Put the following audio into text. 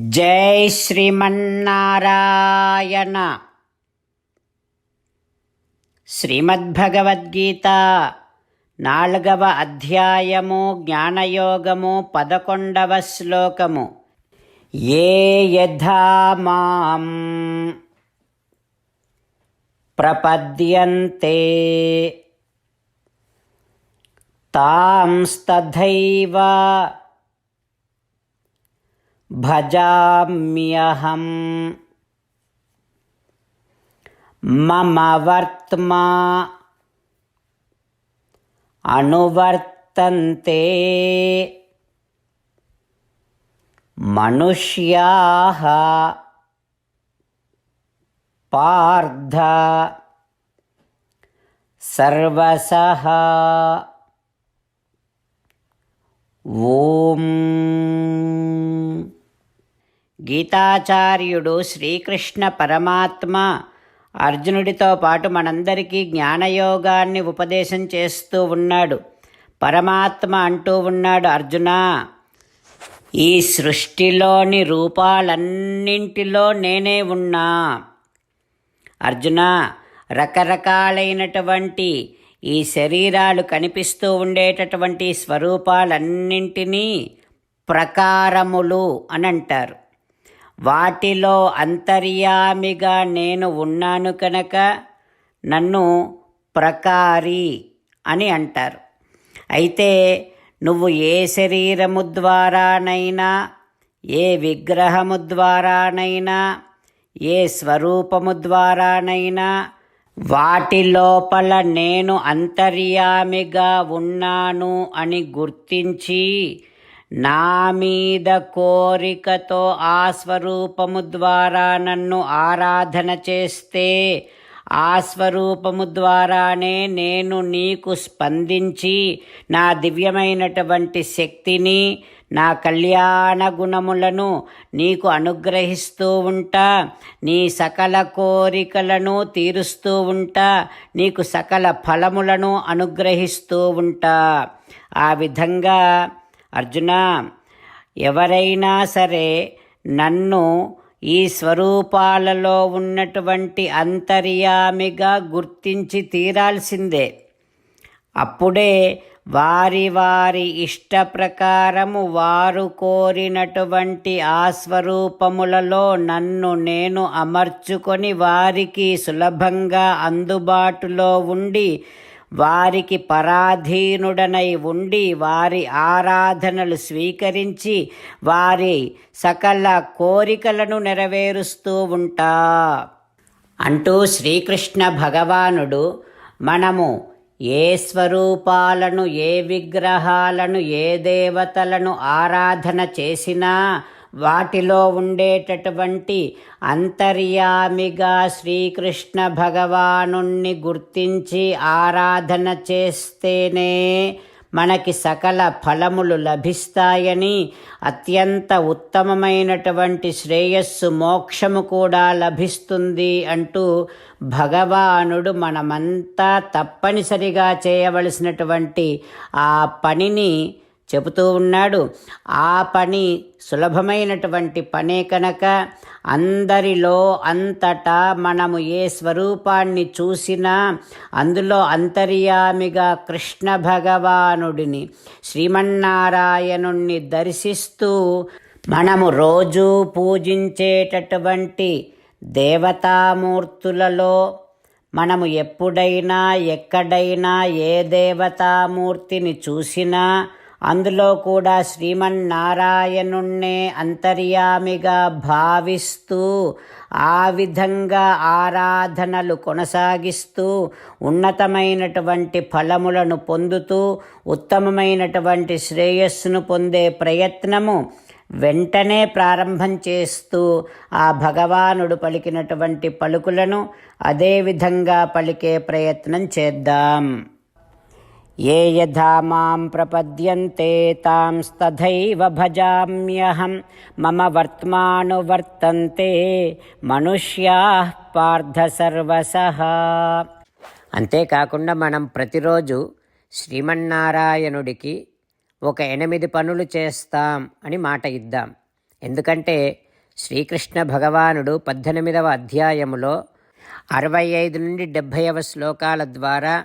జై శ్రీమన్నారాయణ. శ్రీమద్భగవద్గీత నాలుగవ అధ్యాయము జ్ఞానయోగము పదకొండవ శ్లోకము. ఏ యథా మాం ప్రపద్యంతే. తాంస్తథైవ भजाम्यहं मम वर्त्मा अनुवर्तन्ते। मनुष्याः पार्थ। सर्वसः। ॐ గీతాచార్యుడు శ్రీకృష్ణ పరమాత్మ. అర్జునుడితో పాటు మనందరికీ జ్ఞానయోగాన్ని ఉపదేశం చేస్తూ ఉన్నాడు. పరమాత్మ అంటూ ఉన్నాడు అర్జున. ఈ సృష్టిలోని రూపాలన్నింటిలో నేనే ఉన్నా. అర్జున రకరకాలైనటువంటి ఈ శరీరాలు కనిపిస్తూ ఉండేటటువంటి స్వరూపాలన్నింటినీ ప్రకారములు అని అంటారు వాటిలో అంతర్యామిగా నేను ఉన్నాను కనుక నన్ను ప్రకారి అని అంటారు. అయితే నువ్వు ఏ శరీరము ద్వారానైనా ఏ విగ్రహము ద్వారానైనా ఏ స్వరూపము ద్వారానైనా వాటి లోపల నేను అంతర్యామిగా ఉన్నాను అని గుర్తించి నా మీద కోరికతో ఆ స్వరూపము ద్వారా నన్ను ఆరాధన చేస్తే ఆ స్వరూపము ద్వారానే నేను నీకు స్పందించి నా దివ్యమైనటువంటి శక్తిని నా కళ్యాణ గుణములను నీకు అనుగ్రహిస్తూ ఉంటా. నీ సకల కోరికలను తీరుస్తూ ఉంటా. నీకు సకల ఫలములను అనుగ్రహిస్తూ ఉంటా. ఆ విధంగా అర్జున ఎవరైనా సరే నన్ను ఈ స్వరూపాలలో ఉన్నటువంటి అంతర్యామిగా గుర్తించి తీరాల్సిందే. అప్పుడే వారి వారి ఇష్ట ప్రకారము వారు కోరినటువంటి ఆ స్వరూపములలో నన్ను నేను అమర్చుకొని వారికి సులభంగా అందుబాటులో ఉండి వారికి పరాధీనుడనై ఉండి వారి ఆరాధనలు స్వీకరించి వారి సకల కోరికలను నెరవేరుస్తూ ఉంటా. అంటూ శ్రీకృష్ణ భగవానుడు మనము ఏ స్వరూపాలను ఏ విగ్రహాలను ఏ దేవతలను ఆరాధన చేసినా వాటిలో ఉండేటటువంటి అంతర్యామిగా శ్రీకృష్ణ భగవానుణ్ణి గుర్తించి ఆరాధన చేస్తేనే మనకి సకల ఫలములు లభిస్తాయని అత్యంత ఉత్తమమైనటువంటి శ్రేయస్సు మోక్షము కూడా లభిస్తుంది అంటూ భగవానుడు మనమంతా తప్పనిసరిగా చేయవలసినటువంటి ఆ పనిని చెబుతూ ఉన్నాడు. ఆ పని సులభమైనటువంటి పనే కనుక అందరిలో అంతటా మనము ఏ స్వరూపాన్ని చూసినా అందులో అంతర్యామిగా కృష్ణ భగవానుడిని శ్రీమన్నారాయణుణ్ణి దర్శిస్తూ మనము రోజు పూజించేటటువంటి దేవతామూర్తులలో మనము ఎప్పుడైనా ఎక్కడైనా ఏ దేవతామూర్తిని చూసినా అందులో కూడా శ్రీమన్నారాయణుణ్ణే అంతర్యామిగా భావిస్తూ ఆ విధంగా ఆరాధనలు కొనసాగిస్తూ ఉన్నతమైనటువంటి ఫలములను పొందుతూ ఉత్తమమైనటువంటి శ్రేయస్సును పొందే ప్రయత్నము వెంటనే ప్రారంభం చేస్తూ ఆ భగవానుడు పలికినటువంటి పలుకులను అదేవిధంగా పలికే ప్రయత్నం చేద్దాం. ఏ యథా మాం ప్రపద్యంతే తాంస్తథైవ భజామ్యహం మమ వర్త్మానువర్తంతే మనుష్యా పార్థ సర్వసః. అంతేకాకుండా మనం ప్రతిరోజు శ్రీమన్నారాయణుడికి ఒక ఎనిమిది పనులు చేస్తాం అని మాట ఇద్దాం. ఎందుకంటే శ్రీకృష్ణ భగవానుడు పద్దెనిమిదవ అధ్యాయములో అరవై ఐదు నుండి డెబ్భైవ శ్లోకాల ద్వారా